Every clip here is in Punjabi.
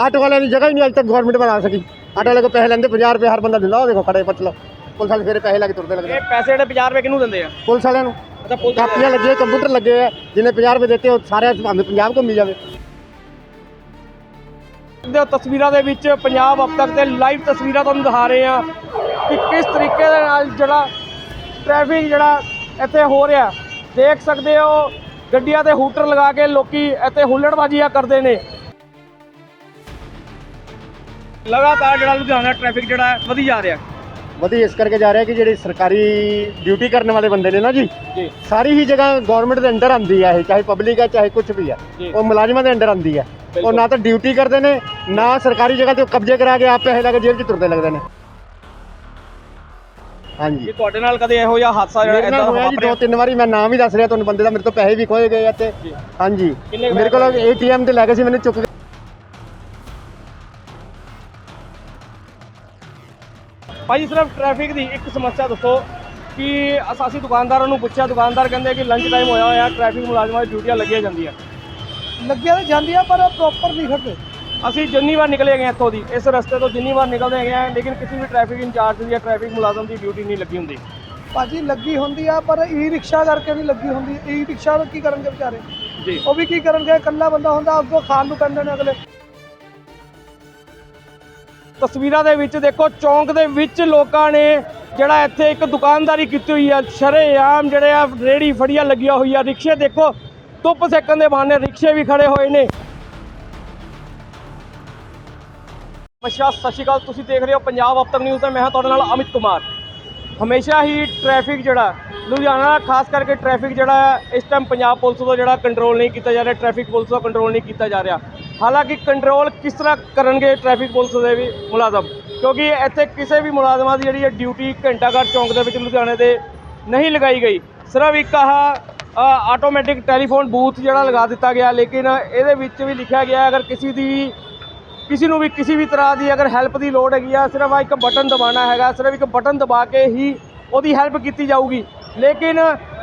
ਆਟੋ ਵਾਲਿਆਂ ਦੀ ਜਗ੍ਹਾ ਹੀ ਨਹੀਂ ਅੱਜ ਤੱਕ ਗਵਰਨਮੈਂਟ ਬਣਾ ਸਕੀ। ਆਟੋ ਵਾਲੇ ਕੋ ਪੈਸੇ ਲੈਂਦੇ 50 ਰੁਪਏ ਹਰ ਬੰਦਾ ਦਿੰਦਾ ਉਹ ਦੇਖੋ ਖੜੇ ਪਤਲਾ ਪੁਲਿਸ ਵਾਲੇ ਫੇਰੇ ਪੈਸੇ ਲੈ ਕੇ ਤੁਰਦੇ ਲੱਗਦੇ ਇਹ ਪੈਸੇ ਜਿਹੜੇ 50 ਰੁਪਏ ਕਿਹਨੂੰ ਦਿੰਦੇ ਆ? ਪੁਲਿਸ ਵਾਲਿਆਂ ਨੂੰ। ਅੱਛਾ ਪੁਲਿਸ ਕਾਪੀਆਂ ਲੱਗੀਆਂ ਕੰਪਿਊਟਰ ਲੱਗੇ ਆ ਜਿਹਨੇ 50 ਰੁਪਏ ਦਿੱਤੇ ਉਹ ਸਾਰੇ ਭਾਵੇਂ ਪੰਜਾਬ ਘੁੰਮੀ ਜਾਵੇ। ਦੇ ਤਸਵੀਰਾਂ ਦੇ ਵਿੱਚ ਪੰਜਾਬ ਅਬ ਤੱਕ ਦੇ ਲਾਈਵ ਤਸਵੀਰਾਂ ਤੁਹਾਨੂੰ ਦਿਖਾ ਰਹੇ ਆ ਕਿ ਕਿਸ ਤਰੀਕੇ ਦੇ ਨਾਲ ਜਿਹੜਾ ਟ੍ਰੈਫਿਕ ਜਿਹੜਾ ਇੱਥੇ ਹੋ ਰਿਹਾ। ਦੇਖ ਸਕਦੇ ਹੋ ਗੱਡੀਆਂ ਤੇ ਹੂਟਰ ਲਗਾ ਕੇ ਲੋਕੀ ਇੱਥੇ ਹੁੱਲੜਬਾਜ਼ੀਆਂ ਕਰਦੇ ਨੇ। ਲਗਾਤਾਰ ਜਿਹੜਾ ਲੁਧਿਆਣਾ ਟ੍ਰੈਫਿਕ ਜਿਹੜਾ ਵਧੀ ਜਾ ਰਿਹਾ ਵਧੀ ਇਸ ਕਰਕੇ ਜਾ ਰਿਹਾ ਕਿ ਜਿਹੜੀ ਸਰਕਾਰੀ ਡਿਊਟੀ ਕਰਨ ਵਾਲੇ ਬੰਦੇ ਨੇ ਨਾ ਜੀ ਜੀ। ਸਾਰੀ ਹੀ ਜਗ੍ਹਾ ਗਵਰਨਮੈਂਟ ਦੇ ਅੰਡਰ ਆਉਂਦੀ ਹੈ ਇਹ ਚਾਹੇ ਪਬਲਿਕ ਹੈ ਚਾਹੇ ਕੁਝ ਵੀ ਹੈ ਜੀ। ਉਹ ਮੁਲਾਜ਼ਮਾਂ ਦੇ ਅੰਡਰ ਆਉਂਦੀ ਹੈ ਉਹ। ਨਾ ਤਾਂ ਡਿਊਟੀ ਕਰਦੇ ਨੇ ਨਾ ਸਰਕਾਰੀ ਜਗ੍ਹਾ ਤੇ ਕਬਜ਼ੇ ਕਰਾ ਕੇ ਆਪ ਪੈਸੇ ਲੈ ਕੇ ਜੇਲ੍ਹ 'ਚ ਤੁਰਦੇ ਲੱਗਦੇ ਨੇ। ਹਾਂਜੀ। ਕਿ ਤੁਹਾਡੇ ਨਾਲ ਕਦੇ ਇਹੋ ਜਿਹਾ ਹਾਦਸਾ ਜਿਹੜਾ ਇਦਾਂ ਹੋਇਆ ਜੀ ਦੋ ਤਿੰਨ ਵਾਰੀ ਮੈਂ ਨਾਮ ਵੀ ਦੱਸ ਰਿਹਾ ਤੁਹਾਨੂੰ ਬੰਦੇ ਦਾ ਮੇਰੇ ਤੋਂ ਪੈਸੇ ਵੀ ਖੋਏ ਗਏ ਜੀ। ਹਾਂਜੀ। ਮੇਰੇ ਕੋਲ ਏਟੀਐਮ ਤੇ ਲੈ ਸੀ ਮੈਨੂੰ ਚੁੱਕ ਭਾਜੀ ਸਿਰਫ ਟ੍ਰੈਫਿਕ ਦੀ ਇੱਕ ਸਮੱਸਿਆ ਦੱਸੋ ਕਿ ਅਸ- ਦੁਕਾਨਦਾਰਾਂ ਨੂੰ ਪੁੱਛਿਆ ਦੁਕਾਨਦਾਰ ਕਹਿੰਦੇ ਕਿ ਲੰਚ ਟਾਈਮ ਹੋਇਆ ਹੋਇਆ ਟ੍ਰੈਫਿਕ ਮੁਲਾਜ਼ਮਾਂ ਦੀ ਡਿਊਟੀਆਂ ਲੱਗੀਆਂ ਜਾਂਦੀਆਂ। ਲੱਗਿਆ ਤਾਂ ਜਾਂਦੀ ਆ ਪਰ ਪ੍ਰੋਪਰ ਨਹੀਂ ਖੜਦੇ ਅਸੀਂ ਜਿੰਨੀ ਵਾਰ ਨਿਕਲੇ ਗਏ ਇੱਥੋਂ ਦੀ ਇਸ ਰਸਤੇ ਤੋਂ ਜਿੰਨੀ ਵਾਰ ਨਿਕਲਦੇ ਗਏ ਹਾਂ ਲੇਕਿਨ ਕਿਸੇ ਵੀ ਟ੍ਰੈਫਿਕ ਇੰਚਾਰਜ ਦੀ ਜਾਂ ਟ੍ਰੈਫਿਕ ਮੁਲਾਜ਼ਮ ਦੀ ਡਿਊਟੀ ਨਹੀਂ ਲੱਗੀ ਹੁੰਦੀ। ਭਾਜੀ ਲੱਗੀ ਹੁੰਦੀ ਆ ਪਰ ਈ ਰਿਕਸ਼ਾ ਕਰਕੇ ਨਹੀਂ ਲੱਗੀ ਹੁੰਦੀ। ਈ ਰਿਕਸ਼ਾ ਕੀ ਕਰਨਗੇ ਵਿਚਾਰੇ? ਜੀ। ਉਹ ਵੀ ਕੀ ਕਰਨਗੇ? ਇਕੱਲਾ ਬੰਦਾ ਹੁੰਦਾ ਅੱਗੋਂ ਖਾਣ ਨੂੰ ਪੈਂਦੇ ਨੇ ਅਗਲੇ। ਤਸਵੀਰਾਂ ਦੇ ਵਿੱਚ ਦੇਖੋ ਚੌਂਕ ਦੇ ਵਿੱਚ ਲੋਕਾਂ ਨੇ ਜਿਹੜਾ ਇੱਥੇ ਇੱਕ ਦੁਕਾਨਦਾਰੀ ਕੀਤੀ ਹੋਈ ਆ ਸ਼ਰੇਆਮ ਜਿਹੜੇ ਆ ਰੇੜੀ ਫੜੀਆਂ ਲੱਗੀਆਂ ਹੋਈਆਂ ਰਿਕਸ਼ੇ ਦੇਖੋ ਧੁੱਪ ਸੇਕਣ ਦੇ ਬਹਾਨੇ ਰਿਕਸ਼ੇ ਵੀ ਖੜੇ ਹੋਏ ਨੇ। ਨਮਸਕਾਰ ਸਤਿ ਸ਼੍ਰੀ ਅਕਾਲ ਤੁਸੀਂ ਦੇਖ ਰਹੇ ਹੋ ਪੰਜਾਬ ਅਬ ਨਿਊਜ਼ ਦਾ ਮੈਂ ਹਾਂ ਤੁਹਾਡੇ ਨਾਲ ਅਮਿਤ ਕੁਮਾਰ। ਹਮੇਸ਼ਾ ਹੀ ਟ੍ਰੈਫਿਕ ਜਿਹੜਾ ਲੁਧਿਆਣਾ ਖਾਸ ਕਰਕੇ ਟ੍ਰੈਫਿਕ ਜਿਹੜਾ ਹੈ, ਇਸ ਟਾਈਮ ਪੰਜਾਬ ਪੁਲਿਸ ਤੋਂ ਜਿਹੜਾ ਕੰਟਰੋਲ ਨਹੀਂ ਕੀਤਾ ਜਾ ਰਿਹਾ ਟ੍ਰੈਫਿਕ ਪੁਲਿਸ ਤੋਂ ਕੰਟਰੋਲ ਨਹੀਂ ਕੀਤਾ ਜਾ ਰਿਹਾ। ਹਾਲਾਂਕਿ ਕੰਟਰੋਲ ਕਿਸ ਤਰ੍ਹਾਂ ਕਰਨਗੇ ਟ੍ਰੈਫਿਕ ਪੁਲਿਸ ਦੇ ਵੀ ਮੁਲਾਜ਼ਮ? ਕਿਉਂਕਿ ਇੱਥੇ ਕਿਸੇ ਵੀ ਮੁਲਾਜ਼ਮਾਂ ਦੀ ਜਿਹੜੀ ਹੈ ਡਿਊਟੀ ਘੰਟਾਘਰ ਚੌਂਕ ਦੇ ਵਿੱਚ ਲੁਧਿਆਣੇ ਦੇ ਨਹੀਂ ਲਗਾਈ ਗਈ। ਸਿਰਫ ਇੱਕ ਆਹ ਆਟੋਮੈਟਿਕ ਟੈਲੀਫੋਨ ਬੂਥ ਜਿਹੜਾ ਲਗਾ ਦਿੱਤਾ ਗਿਆ, ਲੇਕਿਨ ਇਹਦੇ ਵਿੱਚ ਵੀ ਲਿਖਿਆ ਗਿਆ ਅਗਰ ਕਿਸੇ ਦੀ, ਕਿਸੇ ਨੂੰ ਵੀ, ਕਿਸੇ ਵੀ ਤਰ੍ਹਾਂ ਦੀ ਅਗਰ ਹੈਲਪ ਦੀ ਲੋੜ ਹੈਗੀ ਆ, ਸਿਰਫ ਆਹ ਇੱਕ ਬਟਨ ਦਬਾਉਣਾ ਹੈਗਾ, ਸਿਰਫ ਇੱਕ ਬਟਨ ਦਬਾ ਕੇ ਹੀ ਉਹਦੀ ਹੈਲਪ ਕੀਤੀ ਜਾਊਗੀ। ਲੇਕਿਨ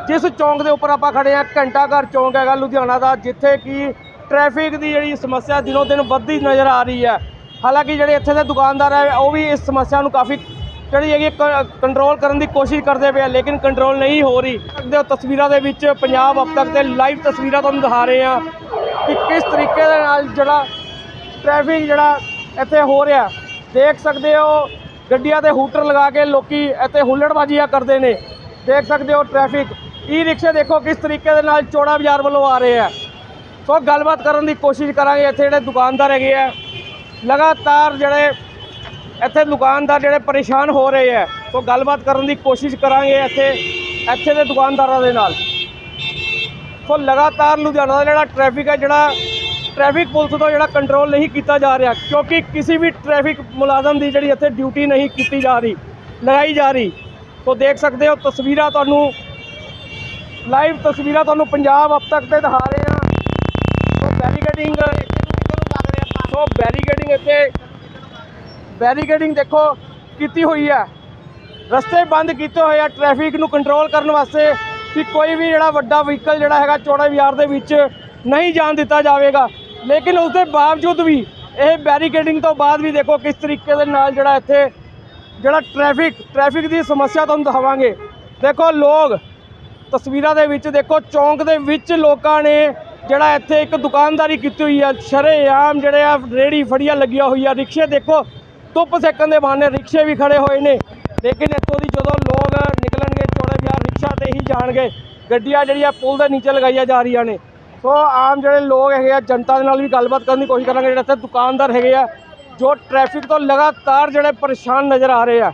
ਜਿਸ ਚੌਂਕ ਦੇ ਉੱਪਰ ਆਪਾਂ ਖੜੇ ਆ ਘੰਟਾ ਘਰ ਚੌਂਕ ਹੈਗਾ ਲੁਧਿਆਣਾ ਦਾ, ਜਿੱਥੇ ਕਿ ਟ੍ਰੈਫਿਕ ਦੀ ਜਿਹੜੀ ਸਮੱਸਿਆ ਦਿਨੋਂ ਦਿਨ ਵੱਧਦੀ ਨਜ਼ਰ ਆ ਰਹੀ ਹੈ। ਹਾਲਾਂਕਿ ਜਿਹੜੇ ਇੱਥੇ ਦੇ ਦੁਕਾਨਦਾਰ ਹੈ, ਉਹ ਵੀ ਇਸ ਸਮੱਸਿਆ ਨੂੰ ਕਾਫੀ ਜਿਹੜੀ ਹੈਗੀ ਕੰਟਰੋਲ ਕਰਨ ਦੀ ਕੋਸ਼ਿਸ਼ ਕਰਦੇ ਪਏ ਆ, ਲੇਕਿਨ ਕੰਟਰੋਲ ਨਹੀਂ ਹੋ ਰਹੀ। ਦੇ ਤਸਵੀਰਾਂ ਦੇ ਵਿੱਚ ਪੰਜਾਬ ਅਬ ਤੱਕ ਦੇ ਲਾਈਵ ਤਸਵੀਰਾਂ ਤੁਹਾਨੂੰ ਦਿਖਾ ਰਹੇ ਆ ਕਿ ਕਿਸ ਤਰੀਕੇ ਦੇ ਨਾਲ ਜਿਹੜਾ ਟ੍ਰੈਫਿਕ ਜਿਹੜਾ ਇੱਥੇ ਹੋ ਰਿਹਾ। ਦੇਖ ਸਕਦੇ ਹੋ, ਗੱਡੀਆਂ ਤੇ ਹੂਟਰ ਲਗਾ ਕੇ ਲੋਕੀ ਇੱਥੇ ਹੁੱਲੜਬਾਜ਼ੀਆਂ ਕਰਦੇ ਨੇ। ਦੇਖ ਸਕਦੇ ਹੋ ਟ੍ਰੈਫਿਕ ਈ ਰਿਕਸ਼ੇ ਦੇਖੋ ਕਿਸ ਤਰੀਕੇ ਦੇ ਨਾਲ ਚੌੜਾ ਬਾਜ਼ਾਰ ਵੱਲੋਂ ਆ ਰਹੇ ਆ। ਸੋ ਗੱਲਬਾਤ ਕਰਨ ਦੀ ਕੋਸ਼ਿਸ਼ ਕਰਾਂਗੇ। ਇੱਥੇ ਜਿਹੜੇ ਦੁਕਾਨਦਾਰ ਹੈਗੇ ਆ, ਲਗਾਤਾਰ ਜਿਹੜੇ ਇੱਥੇ ਦੁਕਾਨਦਾਰ ਜਿਹੜੇ ਪਰੇਸ਼ਾਨ ਹੋ ਰਹੇ ਆ, ਸੋ ਗੱਲਬਾਤ ਕਰਨ ਦੀ ਕੋਸ਼ਿਸ਼ ਕਰਾਂਗੇ ਇੱਥੇ ਇੱਥੇ ਦੇ ਦੁਕਾਨਦਾਰਾਂ ਦੇ ਨਾਲ। ਸੋ ਲਗਾਤਾਰ ਲੁਧਿਆਣਾ ਦਾ ਜਿਹੜਾ ਟ੍ਰੈਫਿਕ ਹੈ, ਜਿਹੜਾ ਟ੍ਰੈਫਿਕ ਪੁਲਿਸ ਤੋਂ ਜਿਹੜਾ ਕੰਟਰੋਲ ਨਹੀਂ ਕੀਤਾ ਜਾ ਰਿਹਾ, ਕਿਉਂਕਿ ਕਿਸੇ ਵੀ ਟ੍ਰੈਫਿਕ ਮੁਲਾਜ਼ਮ ਦੀ ਜਿਹੜੀ ਇੱਥੇ ਡਿਊਟੀ ਨਹੀਂ ਕੀਤੀ ਜਾ ਰਹੀ, ਲਗਾਈ ਜਾ ਰਹੀ। ਸੋ ਦੇਖ ਸਕਦੇ ਹੋ ਤਸਵੀਰਾਂ ਤੁਹਾਨੂੰ ਲਾਈਵ ਤਸਵੀਰਾਂ ਤੁਹਾਨੂੰ ਪੰਜਾਬ ਅਬ ਤੱਕ ਤੇ ਦਿਖਾ ਰਹੇ ਬੈਰੀਕੇਡਿੰਗ ਸੋ ਬੈਰੀਕੇਡਿੰਗ ਇੱਥੇ ਬੈਰੀਕੇਡਿੰਗ ਦੇਖੋ ਕੀਤੀ ਹੋਈ ਹੈ। ਰਸਤੇ ਬੰਦ ਕੀਤੇ ਹੋਏ ਆ ਟ੍ਰੈਫਿਕ ਨੂੰ ਕੰਟਰੋਲ ਕਰਨ ਵਾਸਤੇ ਕਿ ਕੋਈ ਵੀ ਜਿਹੜਾ ਵੱਡਾ ਵਹੀਕਲ ਜਿਹੜਾ ਹੈਗਾ ਚੌੜਾ ਬਾਜ਼ਾਰ ਦੇ ਵਿੱਚ ਨਹੀਂ ਜਾਣ ਦਿੱਤਾ ਜਾਵੇਗਾ। ਲੇਕਿਨ ਉਸ ਦੇ ਬਾਵਜੂਦ ਵੀ, ਇਹ ਬੈਰੀਕੇਡਿੰਗ ਤੋਂ ਬਾਅਦ ਵੀ ਦੇਖੋ ਕਿਸ ਤਰੀਕੇ ਦੇ ਨਾਲ ਜਿਹੜਾ ਇੱਥੇ ਜਿਹੜਾ ਟ੍ਰੈਫਿਕ ਟ੍ਰੈਫਿਕ ਦੀ ਸਮੱਸਿਆ ਤੁਹਾਨੂੰ ਦਿਖਾਵਾਂਗੇ। ਦੇਖੋ ਲੋਕ ਤਸਵੀਰਾਂ ਦੇ ਵਿੱਚ ਦੇਖੋ, ਚੌਂਕ ਦੇ ਵਿੱਚ ਲੋਕਾਂ ਨੇ ਜਿਹੜਾ ਇੱਥੇ ਇੱਕ ਦੁਕਾਨਦਾਰੀ ਕੀਤੀ ਹੋਈ ਆ, ਸ਼ਰੇਆਮ ਜਿਹੜੇ ਆ, ਰੇੜੀ ਫੜੀਆਂ ਲੱਗੀਆਂ ਹੋਈਆਂ, ਰਿਕਸ਼ੇ ਦੇਖੋ, ਧੁੱਪ ਸੇਕਣ ਦੇ ਬਹਾਨੇ ਰਿਕਸ਼ੇ ਵੀ ਖੜੇ ਹੋਏ ਨੇ। ਲੇਕਿਨ ਇੱਥੋਂ ਦੀ ਜਦੋਂ ਲੋਕ ਨਿਕਲਣਗੇ, ਚੌੜੇ ਬਾਜ਼ਾਰ ਰਿਕਸ਼ਾ ਤੇ ਹੀ ਜਾਣਗੇ, ਗੱਡੀਆਂ ਜਿਹੜੀਆਂ ਪੁਲ ਦੇ ਨੀਚੇ ਲਗਾਈਆਂ ਜਾ ਰਹੀਆਂ ਨੇ। ਸੋ ਆਮ ਜਿਹੜੇ ਲੋਕ ਹੈਗੇ ਆ, ਜਨਤਾ ਦੇ ਨਾਲ ਵੀ ਗੱਲਬਾਤ ਕਰਨ ਦੀ ਕੋਸ਼ਿਸ਼ ਕਰਾਂਗੇ, ਜਿਹੜੇ ਇੱਥੇ ਦੁਕਾਨਦਾਰ ਹੈਗੇ ਆ, ਜੋ ਟ੍ਰੈਫਿਕ ਤੋਂ ਲਗਾਤਾਰ ਜਿਹੜੇ ਪਰੇਸ਼ਾਨ ਨਜ਼ਰ ਆ ਰਹੇ ਆ।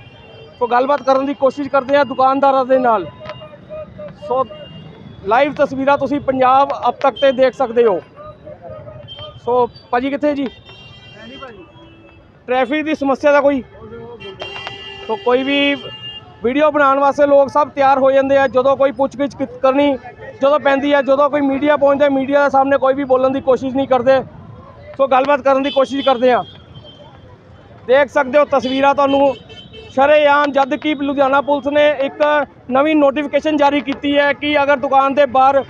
ਸੋ ਗੱਲਬਾਤ ਕਰਨ ਦੀ ਕੋਸ਼ਿਸ਼ ਕਰਦੇ ਆ ਦੁਕਾਨਦਾਰਾਂ ਦੇ ਨਾਲ। ਸੋ ਲਾਈਵ ਤਸਵੀਰਾਂ ਤੁਸੀਂ ਪੰਜਾਬ ਅਬ ਤੱਕ ਤੇ ਦੇਖ ਸਕਦੇ ਹੋ। ਸੋ ਭਾਜੀ ਕਿੱਥੇ ਜੀ? ਟ੍ਰੈਫਿਕ ਦੀ ਸਮੱਸਿਆ ਦਾ ਕੋਈ? ਸੋ ਕੋਈ ਵੀ ਵੀਡੀਓ ਬਣਾਉਣ ਵਾਸਤੇ ਲੋਕ ਸਭ ਤਿਆਰ ਹੋ ਜਾਂਦੇ ਆ। ਜਦੋਂ ਕੋਈ ਪੁੱਛਗਿੱਛ ਕਰਨੀ, ਜਦੋਂ ਪੈਂਦੀ ਹੈ ਜਦੋਂ ਕੋਈ ਮੀਡੀਆ ਪਹੁੰਚਦਾ ਮੀਡੀਆ ਦੇ ਸਾਹਮਣੇ ਕੋਈ ਵੀ ਬੋਲਣ ਦੀ ਕੋਸ਼ਿਸ਼ ਨਹੀਂ ਕਰਦੇ। ਸੋ ਗੱਲਬਾਤ ਕਰਨ ਦੀ ਕੋਸ਼ਿਸ਼ ਕਰਦੇ ਆ। ਦੇਖ ਸਕਦੇ ਹੋ ਤਸਵੀਰਾਂ ਤੁਹਾਨੂੰ। ਸ਼ਰੇਆਮ ਜਦ ਕਿ ਲੁਧਿਆਣਾ ਪੁਲਿਸ ਨੇ ਇੱਕ ਨਵੀਂ ਨੋਟੀਫਿਕੇਸ਼ਨ ਜਾਰੀ ਕੀਤੀ ਹੈ ਕਿ ਅਗਰ ਦੁਕਾਨ ਦੇ ਬਾਹਰ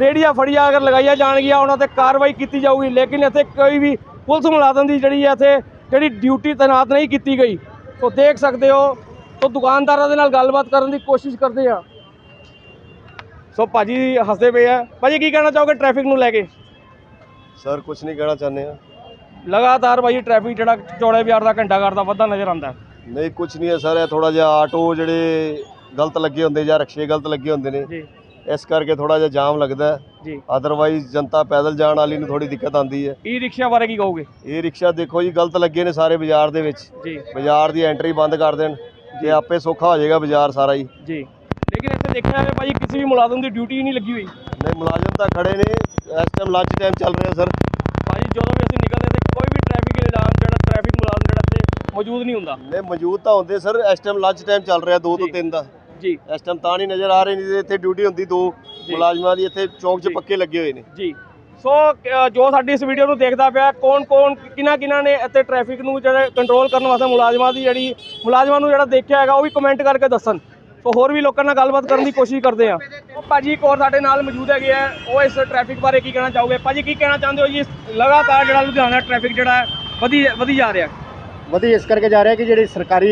ਰੇੜੀਆਂ ਫੜੀਆਂ ਅਗਰ ਲਗਾਈਆਂ ਜਾਣਗੀਆਂ ਉਹਨਾਂ ਤੇ ਕਾਰਵਾਈ ਕੀਤੀ ਜਾਊਗੀ। ਲੇਕਿਨ ਇੱਥੇ ਕੋਈ ਵੀ ਪੁਲਿਸ ਮੁਲਾਜ਼ਮ ਦੀ ਜਿਹੜੀ ਹੈ ਇੱਥੇ ਜਿਹੜੀ ਡਿਊਟੀ ਤੈਨਾਤ ਨਹੀਂ ਕੀਤੀ ਗਈ। ਸੋ ਦੇਖ ਸਕਦੇ ਹੋ ਸੋ ਦੁਕਾਨਦਾਰਾਂ ਦੇ ਨਾਲ ਗੱਲਬਾਤ ਕਰਨ ਦੀ ਕੋਸ਼ਿਸ਼ ਕਰਦੇ ਆ। ਸੋ ਭਾਜੀ ਹੱਸਦੇ ਪਏ ਆ। ਭਾਜੀ ਕੀ ਕਹਿਣਾ ਚਾਹੋਗੇ ਟ੍ਰੈਫਿਕ ਨੂੰ ਲੈ ਕੇ? ਸਰ ਕੁਝ ਨਹੀਂ ਕਹਿਣਾ ਚਾਹੁੰਦੇ ਆ। ਲਗਾਤਾਰ ਭਾਜੀ ਟ੍ਰੈਫਿਕ ਜਿਹੜਾ ਚੌੜੇ ਬਾਜ਼ਾਰ ਦਾ ਘੰਟਾ ਘਰ ਦਾ ਵੱਧਦਾ ਨਜ਼ਰ ਆਉਂਦਾ। ਨਹੀਂ ਕੁਝ ਨਹੀਂ ਹੈ ਸਰ ਇਹ ਥੋੜਾ ਜਿਹਾ ਆਟੋ ਜਿਹੜੇ ਗਲਤ ਲੱਗੇ ਹੁੰਦੇ ਜਾਂ ਰਕਸ਼ੇ ਗਲਤ ਲੱਗੇ ਹੁੰਦੇ ਨੇ ਜੀ। ਇਸ ਕਰਕੇ ਥੋੜਾ ਜਿਹਾ ਜਾਮ ਲੱਗਦਾ ਜੀ। ਅਦਰਵਾਈਜ਼ ਜਨਤਾ ਪੈਦਲ ਜਾਣ ਵਾਲੀ ਨੂੰ ਥੋੜੀ ਦਿੱਕਤ ਆਉਂਦੀ ਹੈ। ਈ ਰਿਕਸ਼ਾ ਬਾਰੇ ਕੀ ਕਹੋਗੇ? ਇਹ ਰਿਕਸ਼ਾ ਦੇਖੋ ਜੀ ਗਲਤ ਲੱਗੇ ਨੇ ਸਾਰੇ ਬਾਜ਼ਾਰ ਦੇ ਵਿੱਚ। ਜੀ। ਬਾਜ਼ਾਰ ਦੀ ਐਂਟਰੀ ਬੰਦ ਕਰ ਦੇਣ ਤੇ ਆਪੇ ਸੌਖਾ ਹੋ ਜਾਏਗਾ ਬਾਜ਼ਾਰ ਸਾਰਾ ਹੀ। ਜੀ। ਲੇਕਿਨ ਇੱਥੇ ਦੇਖਿਆ ਜਾਵੇ ਭਾਜੀ ਕਿਸੇ ਵੀ ਮੁਲਾਜ਼ਮ ਦੀ ਡਿਊਟੀ ਨਹੀਂ ਲੱਗੀ ਹੋਈ। ਨਹੀਂ ਮੁਲਾਜ਼ਮ ਤਾਂ ਖੜੇ ਨੇ ਇਸ ਟਾਈਮ ਲੰਚ ਟਾਈਮ ਚੱਲ ਰਿਹਾ ਸਰ। ਭਾਜੀ ਜਦੋਂ ਵੀ ਅਸੀਂ ਨਿਕਲਦੇ ਮੌਜੂਦ ਨਹੀਂ ਹੁੰਦਾ। ਨਹੀਂ ਮੌਜੂਦ ਤਾਂ ਹੁੰਦੇ ਸਰ ਇਸ ਟਾਈਮ ਲੰਚ ਟਾਈਮ ਚੱਲ ਰਿਹਾ 2 ਤੋਂ ਜੀ। 3 ਦਾ। ਜੀ। ਇਸ ਟਾਈਮ ਤਾਂ ਨਹੀਂ ਨਜ਼ਰ ਆ ਰਹੇ ਨਹੀਂ ਇੱਥੇ ਡਿਊਟੀ ਹੁੰਦੀ ਦੋ। ਮੁਲਾਜ਼ਮਾਂ ਦੀ ਇੱਥੇ ਚੌਂਕ 'ਚ। ਪੱਕੇ ਲੱਗੇ ਹੋਏ ਨੇ। ਜੀ। ਸੋ ਜੋ ਸਾਡੀ ਇਸ ਵੀਡੀਓ ਨੂੰ ਦੇਖਦਾ ਪਿਆ ਕੌਣ ਕੌਣ ਕਿਹਨਾਂ ਕਿਹਨਾਂ ਨੇ ਇੱਥੇ ਟ੍ਰੈਫਿਕ ਨੂੰ ਜਿਹੜੇ ਕੰਟਰੋਲ ਕਰਨ ਵਾਸਤੇ ਮੁਲਾਜ਼ਮਾਂ ਦੀ ਜਿਹੜੀ ਮੁਲਾਜ਼ਮਾਂ ਨੂੰ ਜਿਹੜਾ ਦੇਖਿਆ ਹੈਗਾ ਉਹ ਵੀ ਕਮੈਂਟ ਕਰਕੇ ਦੱਸਣ। ਸੋ ਹੋਰ ਵੀ ਲੋਕਾਂ ਨਾਲ ਗੱਲਬਾਤ ਕਰਨ ਦੀ ਕੋਸ਼ਿਸ਼ ਕਰਦੇ ਆ ਉਹ ਭਾਜੀ ਇੱਕ ਹੋਰ ਸਾਡੇ ਨਾਲ ਮੌਜੂਦ ਹੈਗੇ ਆ ਉਹ ਇਸ ਟ੍ਰੈਫਿਕ ਬਾਰੇ ਕੀ ਕਹਿਣਾ ਚਾਹੋਗੇ? ਭਾਜੀ ਕੀ ਕਹਿਣਾ ਚਾਹੁੰਦੇ ਹੋ ਜੀ? ਲਗਾਤਾਰ ਜਿਹੜਾ ਲੁਧਿਆਣਾ ਟ੍ਰੈਫਿਕ ਜਿਹੜਾ ਵਧੀ ਵਧੀ ਜਾ ਰਿਹਾ ਵਧੀ ਇਸ ਕਰਕੇ ਜਾ ਰਿਹਾ ਕਿ ਜਿਹੜੀ ਸਰਕਾਰੀ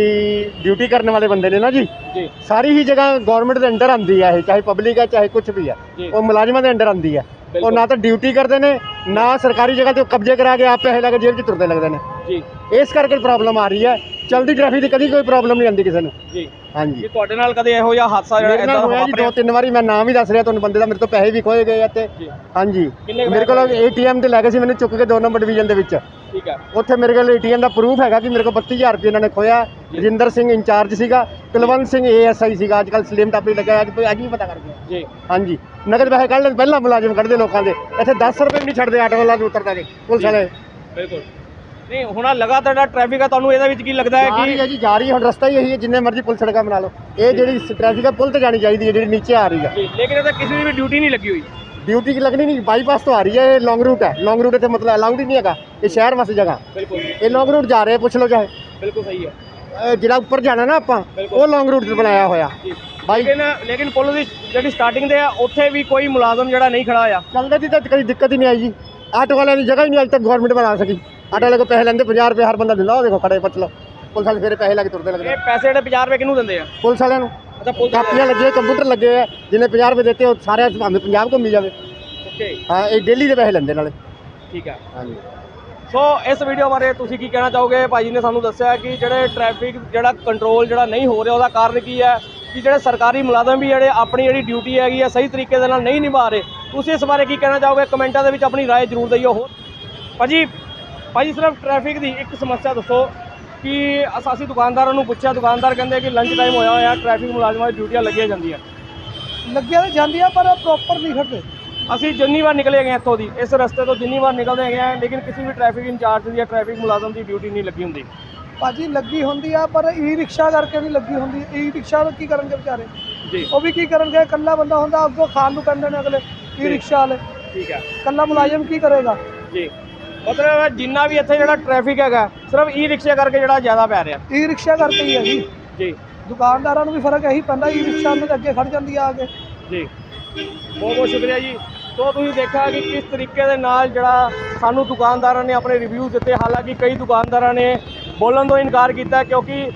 ਡਿਊਟੀ ਕਰਨ ਵਾਲੇ ਬੰਦੇ ਨੇ ਨਾ ਜੀ ਜੀ। ਸਾਰੀ ਹੀ ਜਗ੍ਹਾ ਗਵਰਨਮੈਂਟ ਦੇ ਅੰਡਰ ਆਉਂਦੀ ਹੈ ਇਹ ਚਾਹੇ ਪਬਲਿਕ ਹੈ ਚਾਹੇ ਕੁਝ ਵੀ ਹੈ ਜੀ। ਉਹ ਮੁਲਾਜ਼ਮਾਂ ਦੇ ਅੰਡਰ ਆਉਂਦੀ ਹੈ ਉਹ। ਨਾ ਤਾਂ ਡਿਊਟੀ ਕਰਦੇ ਨੇ ਨਾ ਸਰਕਾਰੀ ਜਗ੍ਹਾ ਤੇ ਉਹ ਕਬਜ਼ੇ ਕਰਾ ਕੇ ਆਪ ਪੈਸੇ ਲੈ ਕੇ ਜੇਬ 'ਚ ਤੁਰਦੇ ਲੱਗਦੇ ਨੇ। ਜੀ। ਇਸ ਕਰਕੇ ਪ੍ਰੋਬਲਮ ਆ ਰਹੀ ਹੈ ਚਲਦੀ ਟ੍ਰੈਫਿਕ ਦੀ ਕਦੀ ਕੋਈ ਪ੍ਰੋਬਲਮ ਨਹੀਂ ਆਉਂਦੀ ਕਿਸੇ ਨੂੰ। ਜੀ। ਹਾਂਜੀ। ਜੀ ਤੁਹਾਡੇ ਨਾਲ ਕਦੇ ਇਹੋ ਜਿਹਾ ਹਾਦਸਾ ਜਿਹੜਾ ਮੇਰੇ ਨਾਲ ਇਦਾਂ ਹੋਇਆ ਜੀ ਦੋ ਤਿੰਨ ਵਾਰੀ ਮੈਂ ਨਾਮ ਵੀ ਦੱਸ ਰਿਹਾ ਤੁਹਾਨੂੰ ਬੰਦੇ ਦਾ ਮੇਰੇ ਤੋਂ ਪੈਸੇ ਵੀ ਖੋਏ ਗਏ ਆ ਤੇ। ਜੀ। ਹਾਂਜੀ। ਕਿੰਨੇ ਕੁ ਮੇਰੇ ਕੋਲ ਏਟੀਐਮ ਤੇ ਲੈ ਗਏ ਸੀ ਮੈਨੂੰ ਚੁੱਕ ਕੇ ਦੋ ਨੰਬਰ ਡਿਵੀਜ਼ਨ ਦੇ ਵਿੱਚ। ਠੀਕ ਹੈ ਉੱਥੇ ਮੇਰੇ ਕੋਲ ਏਟੀਐਮ ਦਾ ਪ੍ਰੂਫ ਹੈਗਾ ਕਿ ਮੇਰੇ ਕੋਲ 32000 ਰੁਪਏ ਇਹਨਾਂ ਨੇ ਖੋਇਆ। ਰਜਿੰਦਰ ਸਿੰਘ ਇੰਚਾਰਜ ਸੀਗਾ ਕੁਲਵੰਤ ਸਿੰਘ ਏਐਸਆਈ ਸੀਗਾ ਅੱਜ ਕੱਲ ਸਲੀਮ ਟਾਪੀ ਲੱਗਾ ਅੱਜ ਅੱਜ ਵੀ ਪਤਾ ਕਰ ਗਿਆ। ਜੀ। ਹਾਂਜੀ। ਨਗਦ ਪੈਸੇ ਕੱਢ ਲੈਣ ਪਹਿਲਾਂ ਮੁਲਾਜ਼ਮ ਕੱਢਦੇ ਲੋਕਾਂ ਦੇ। ਇੱਥੇ 10 ਰੁਪਏ ਵੀ ਨਹੀਂ ਛੱਡਦੇ ਆਟੋ ਵਾਲਾ ਉਤਰਦਾ ਕੇ ਪੁਲਿਸ ਵਾਲੇ। ਬਿਲਕੁਲ। ਨਹੀਂ ਹੁਣ ਲਗਾਤਾਰ ਜਿਹੜਾ ਟ੍ਰੈਫਿਕ ਹੈ ਤੁਹਾਨੂੰ ਇਹਦੇ ਵਿੱਚ ਕੀ ਲੱਗਦਾ ਹੈ ਕਿ ਹੈ ਜੀ ਜਾ ਰਹੀ ਹੈ ਹੁਣ ਰਸਤਾ ਹੀ ਇਹੀ ਹੈ ਜਿੰਨੇ ਮਰਜ਼ੀ ਪੁਲਿਸ ਸੜਕਾਂ ਬਣਾ ਲਓ। ਇਹ ਜਿਹੜੀ ਟ੍ਰੈਫਿਕ ਹੈ ਪੁਲ ਤੇ ਜਾਣੀ ਚਾਹੀਦੀ ਹੈ ਜਿਹੜੀ ਨੀਚੇ ਆ ਰਹੀ ਹੈ ਜੀ ਲੇਕਿਨ ਇਹਦੇ ਕਿਸੇ ਦੀ ਵੀ ਡਿਊਟੀ ਨਹੀਂ ਲੱਗੀ ਹੋਈ। ਡਿਊਟੀ ਕੀ ਲੱਗਣੀ ਨਹੀਂ ਬਾਈਪਾਸ ਤੋਂ ਆ ਰਹੀ ਹੈ ਇਹ ਲੌਂਗ ਰੂਟ ਹੈ। ਲੌਂਗ ਰੂਟ ਇੱਥੇ ਮਤਲਬ ਅਲਾਉਡ ਹੀ ਨਹੀਂ ਹੈਗਾ ਇਹ ਸ਼ਹਿਰ ਵਾਸਤੇ ਜਗ੍ਹਾ। ਬਿਲਕੁਲ। ਇਹ ਲੌਂਗ ਰੂਟ ਜਾ ਰਹੇ ਪੁੱਛ ਲਓ ਚਾਹੇ। ਬਿਲਕੁਲ ਸਹੀ ਹੈ। ਇਹ ਜਿਹੜਾ ਉੱਪਰ ਜਾਣਾ ਨਾ ਆਪਾਂ ਬਿਲਕੁਲ। ਉਹ ਲੌਂਗ ਰੂਟ ਤੇ ਬਣਾਇਆ ਹੋਇਆ। ਜੀ। ਬਾਈ ਲੇਕਿਨ ਲੇਕਿਨ ਪੁਲ ਦੀ ਜਿਹੜੀ ਸਟਾਰਟਿੰਗ ਤੇ ਆ ਉੱਥੇ ਵੀ ਕੋਈ ਮੁਲਾਜ਼ਮ ਜਿਹੜਾ ਨਹੀਂ ਖੜਾ ਆ ਚੱਲਦੇ ਦੀ ਤਾਂ ਕਦੀ ਦਿੱਕਤ ਹੀ ਨਹੀਂ ਆਈ ਜੀ। ਆਟੋ ਵਾਲਿਆਂ ਦੀ ਜਗ੍ਹਾ ਹੀ ਨਹੀਂ ਅੱਜ ਤੱਕ ਗਵਰਨਮੈਂਟ ਬਣਾ ਸਕੀ। ਆਟੋ ਵਾਲੇ ਕੋ ਪੈਸੇ ਲੈਂਦੇ 50 ਰੁਪਏ ਹਰ ਬੰਦਾ ਦਿੰਦਾ ਉਹ ਦੇਖੋ ਖੜੇ ਪੁੱਛ ਲਓ ਪੁਲਿਸ ਵਾਲੇ ਫਿਰ ਪੈਸੇ ਲੈ ਕੇ ਤੁਰਦੇ ਲੱਗਦੇ ਇਹ ਪੈਸੇ ਜਿਹੜੇ 50 ਰੁਪਏ ਕਿਹਨੂੰ ਦਿੰਦੇ ਆ ਪੁਲਿਸ ਵਾਲਿਆਂ ਨੂੰ ਅੱਛਾ ਪੁਲਿਸ ਕਾਪੀਆਂ ਲੱਗੀਆਂ ਕੰਪਿਊਟਰ ਲੱਗੇ ਹੋਏ ਆ ਜਿਹਨੇ 50 ਰੁਪਏ ਦਿੱਤੇ ਉਹ ਸਾਰੇ ਭਾਵੇਂ ਪੰਜਾਬ ਘੁੰਮੀ ਜਾਵੇ ਓਕੇ ਹਾਂ ਇਹ ਡੇਲੀ ਦੇ ਪੈਸੇ ਲੈਂਦੇ ਨਾਲੇ ਠੀਕ ਹੈ ਹਾਂਜੀ ਸੋ ਇਸ ਵੀਡੀਓ ਬਾਰੇ ਤੁਸੀਂ ਕੀ ਕਹਿਣਾ ਚਾਹੋਗੇ ਭਾਜੀ ਨੇ ਸਾਨੂੰ ਦੱਸਿਆ ਕਿ ਜਿਹੜੇ ਟ੍ਰੈਫਿਕ ਜਿਹੜਾ ਕੰਟਰੋਲ ਜਿਹੜਾ ਨਹੀਂ ਹੋ ਰਿਹਾ ਉਹਦਾ ਕਾਰਨ ਕੀ ਹੈ ਕਿ ਜਿਹੜੇ ਸਰਕਾਰੀ ਮੁਲਾਜ਼ਮ ਵੀ ਜਿਹੜੇ ਆਪਣੀ ਜਿਹੜੀ ਡਿਊਟੀ ਹੈਗੀ ਹੈ ਸਹੀ ਤਰੀਕੇ ਦੇ ਨਾਲ ਨਹੀਂ ਨਿਭਾ ਰਹੇ ਤੁਸੀਂ ਇਸ ਬਾਰੇ ਕੀ ਕਹਿਣਾ ਚਾਹੋਗੇ ਕਮੈਂਟਾਂ ਦੇ ਵਿੱਚ ਆਪਣੀ رائے ਜ਼ਰੂਰ ਦਈਓ ਹੋਰ ਭਾਜੀ ਭਾਜੀ ਸਿਰਫ ਟ੍ਰੈਫਿਕ ਦੀ ਇੱਕ ਸਮੱਸਿਆ ਦੱਸੋ ਕਿ ਅਸ- ਅਸੀਂ ਦੁਕਾਨਦਾਰਾਂ ਨੂੰ ਪੁੱਛਿਆ ਦੁਕਾਨਦਾਰ ਕਹਿੰਦੇ ਕਿ ਲੰਚ ਟਾਈਮ ਹੋਇਆ ਹੋਇਆ ਟ੍ਰੈਫਿਕ ਮੁਲਾਜ਼ਮਾਂ ਦੀ ਡਿਊਟੀਆਂ ਲੱਗੀਆਂ ਜਾਂਦੀਆਂ। ਲੱਗਿਆ ਤਾਂ ਜਾਂਦੀ ਆ ਪਰ ਪ੍ਰੋਪਰ ਨਹੀਂ ਖੜਦੇ ਅਸੀਂ ਜਿੰਨੀ ਵਾਰ ਨਿਕਲੇ ਗਏ ਇੱਥੋਂ ਦੀ ਇਸ ਰਸਤੇ ਤੋਂ ਜਿੰਨੀ ਵਾਰ ਨਿਕਲਦੇ ਗਏ ਹਾਂ ਲੇਕਿਨ ਕਿਸੇ ਵੀ ਟ੍ਰੈਫਿਕ ਇੰਚਾਰਜ ਦੀ ਜਾਂ ਟ੍ਰੈਫਿਕ ਮੁਲਾਜ਼ਮ ਦੀ ਡਿਊਟੀ ਨਹੀਂ ਲੱਗੀ ਹੁੰਦੀ। ਭਾਜੀ ਲੱਗੀ ਹੁੰਦੀ ਆ ਪਰ ਈ ਰਿਕਸ਼ਾ ਕਰਕੇ ਨਹੀਂ ਲੱਗੀ ਹੁੰਦੀ। ਈ ਰਿਕਸ਼ਾ ਕੀ ਕਰਨਗੇ ਵਿਚਾਰੇ? ਜੀ। ਉਹ ਵੀ ਕੀ ਕਰਨਗੇ? ਇਕੱਲਾ ਬੰਦਾ ਹੁੰਦਾ ਅੱਗੋਂ ਖਾਣ ਨੂੰ ਕਹਿੰਦੇ ਨੇ ਅਗਲੇ ਈ ਰਿਕਸ਼ਾ ਵਾਲੇ। ਠੀਕ ਹੈ ਇਕੱਲਾ ਮੁਲਾਜ਼ਮ ਕੀ ਕਰੇਗਾ? ਜੀ। ਮਤਲਬ ਜਿੰਨਾ ਵੀ ਇੱਥੇ ਜਿਹੜਾ ਟ੍ਰੈਫਿਕ ਹੈਗਾ ਸਿਰਫ ਈ ਰਿਕਸ਼ਾ ਕਰਕੇ ਜਿਹੜਾ ਜ਼ਿਆਦਾ ਪੈ ਰਿਹਾ। ਈ ਰਿਕਸ਼ਾ ਕਰਕੇ ਹੀ ਹੈ ਜੀ। ਜੀ। ਦੁਕਾਨਦਾਰਾਂ ਨੂੰ ਵੀ ਫ਼ਰਕ ਇਹੀ ਪੈਂਦਾ ਈ ਰਿਕਸ਼ਾ ਦੇ ਅੱਗੇ ਖੜ ਜਾਂਦੀ ਆ ਆ ਕੇ। ਜੀ। ਬਹੁਤ ਬਹੁਤ ਸ਼ੁਕਰੀਆ ਜੀ। ਸੋ ਤੁਸੀਂ ਦੇਖਿਆ ਕਿ ਕਿਸ ਤਰੀਕੇ ਦੇ ਨਾਲ ਜਿਹੜਾ ਸਾਨੂੰ ਦੁਕਾਨਦਾਰਾਂ ਨੇ ਆਪਣੇ ਰਿਵਿਊ ਦਿੱਤੇ। ਹਾਲਾਂਕਿ ਕਈ ਦੁਕਾਨਦਾਰਾਂ ਨੇ ਬੋਲਣ ਤੋਂ ਇਨਕਾਰ ਕੀਤਾ ਕਿਉਂਕਿ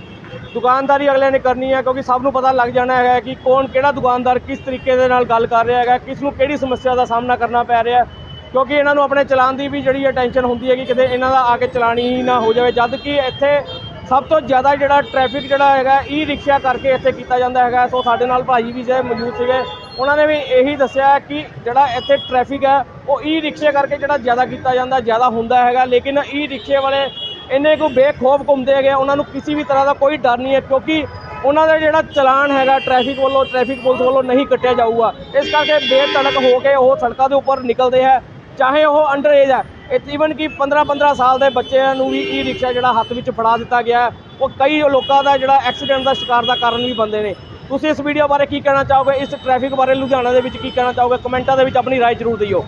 ਦੁਕਾਨਦਾਰੀ ਅਗਲੇ ਨੇ ਕਰਨੀ ਹੈ ਕਿਉਂਕਿ ਸਭ ਨੂੰ ਪਤਾ ਲੱਗ ਜਾਣਾ ਹੈਗਾ ਕਿ ਕੌਣ ਕਿਹੜਾ ਦੁਕਾਨਦਾਰ ਕਿਸ ਤਰੀਕੇ ਦੇ ਨਾਲ ਗੱਲ ਕਰ ਰਿਹਾ ਹੈਗਾ ਕਿਸ ਨੂੰ ਕਿਹੜੀ ਸਮੱਸਿਆ ਦਾ ਸਾਹਮਣਾ ਕਰਨਾ ਪੈ ਰਿਹਾ ਹੈ। ਕਿਉਂਕਿ ਇਹਨਾਂ ਨੂੰ ਆਪਣੇ ਚਲਾਨ ਦੀ ਵੀ ਜਿਹੜੀ ਹੈ ਟੈਨਸ਼ਨ ਹੁੰਦੀ ਹੈ ਕਿ ਕਿਤੇ ਇਹਨਾਂ ਦਾ ਆ ਕੇ ਚਲਾਣੀ ਹੀ ਨਾ ਹੋ ਜਾਵੇ। ਜਦ ਕਿ ਇੱਥੇ ਸਭ ਤੋਂ ਜ਼ਿਆਦਾ ਜਿਹੜਾ ਟ੍ਰੈਫਿਕ ਜਿਹੜਾ ਹੈਗਾ ਈ ਰਿਕਸ਼ਾ ਕਰਕੇ ਇੱਥੇ ਕੀਤਾ ਜਾਂਦਾ ਹੈਗਾ। ਸੋ ਸਾਡੇ ਨਾਲ ਭਾਈ ਵੀ ਜੇ ਮੌਜੂਦ ਸੀਗੇ, ਉਹਨਾਂ ਨੇ ਵੀ ਇਹੀ ਦੱਸਿਆ ਕਿ ਜਿਹੜਾ ਇੱਥੇ ਟ੍ਰੈਫਿਕ ਹੈ, ਉਹ ਈ ਰਿਕਸ਼ੇ ਕਰਕੇ ਜਿਹੜਾ ਜ਼ਿਆਦਾ ਕੀਤਾ ਜਾਂਦਾ, ਜ਼ਿਆਦਾ ਹੁੰਦਾ ਹੈਗਾ। ਲੇਕਿਨ ਈ ਰਿਕਸ਼ੇ ਵਾਲੇ ਇੰਨੇ ਕੁ ਬੇਖੌਫ ਘੁੰਮਦੇ ਹੈਗੇ, ਉਹਨਾਂ ਨੂੰ ਕਿਸੇ ਵੀ ਤਰ੍ਹਾਂ ਦਾ ਕੋਈ ਡਰ ਨਹੀਂ ਹੈ, ਕਿਉਂਕਿ ਉਹਨਾਂ ਦਾ ਜਿਹੜਾ ਚਲਾਨ ਹੈਗਾ ਟ੍ਰੈਫਿਕ ਵੱਲੋਂ ਟ੍ਰੈਫਿਕ ਪੁਲਿਸ ਵੱਲੋਂ ਨਹੀਂ ਕੱਟਿਆ ਜਾਊਗਾ। ਇਸ ਕਰਕੇ ਬੇਤੜਕ ਹੋ ਕੇ ਉਹ ਸੜਕਾਂ ਦੇ ਉੱਪਰ ਨਿਕਲਦੇ ਹੈ। ਚਾਹੇ ਉਹ ਅੰਡਰ ਏਜ ਹੈ ਈਵਨ ਕਿ 15 15 ਸਾਲ ਦੇ ਬੱਚਿਆਂ ਨੂੰ ਵੀ ਈ ਰਿਕਸ਼ਾ ਜਿਹੜਾ ਹੱਥ ਵਿੱਚ ਫੜਾ ਦਿੱਤਾ ਗਿਆ ਹੈ, ਉਹ ਕਈ ਲੋਕਾਂ ਦਾ ਜਿਹੜਾ ਐਕਸੀਡੈਂਟ ਦਾ ਸ਼ਿਕਾਰ ਦਾ ਕਾਰਨ ਵੀ ਬਣਦੇ ਨੇ ਤੁਸੀਂ ਇਸ ਵੀਡੀਓ ਬਾਰੇ ਕੀ ਕਹਿਣਾ ਚਾਹੋਗੇ ਇਸ ਟ੍ਰੈਫਿਕ ਬਾਰੇ ਲੁਧਿਆਣਾ ਦੇ ਵਿੱਚ ਕੀ ਕਹਿਣਾ ਚਾਹੋਗੇ ਕਮੈਂਟਾਂ ਦੇ ਵਿੱਚ ਆਪਣੀ رائے ਜ਼ਰੂਰ ਦਿਓ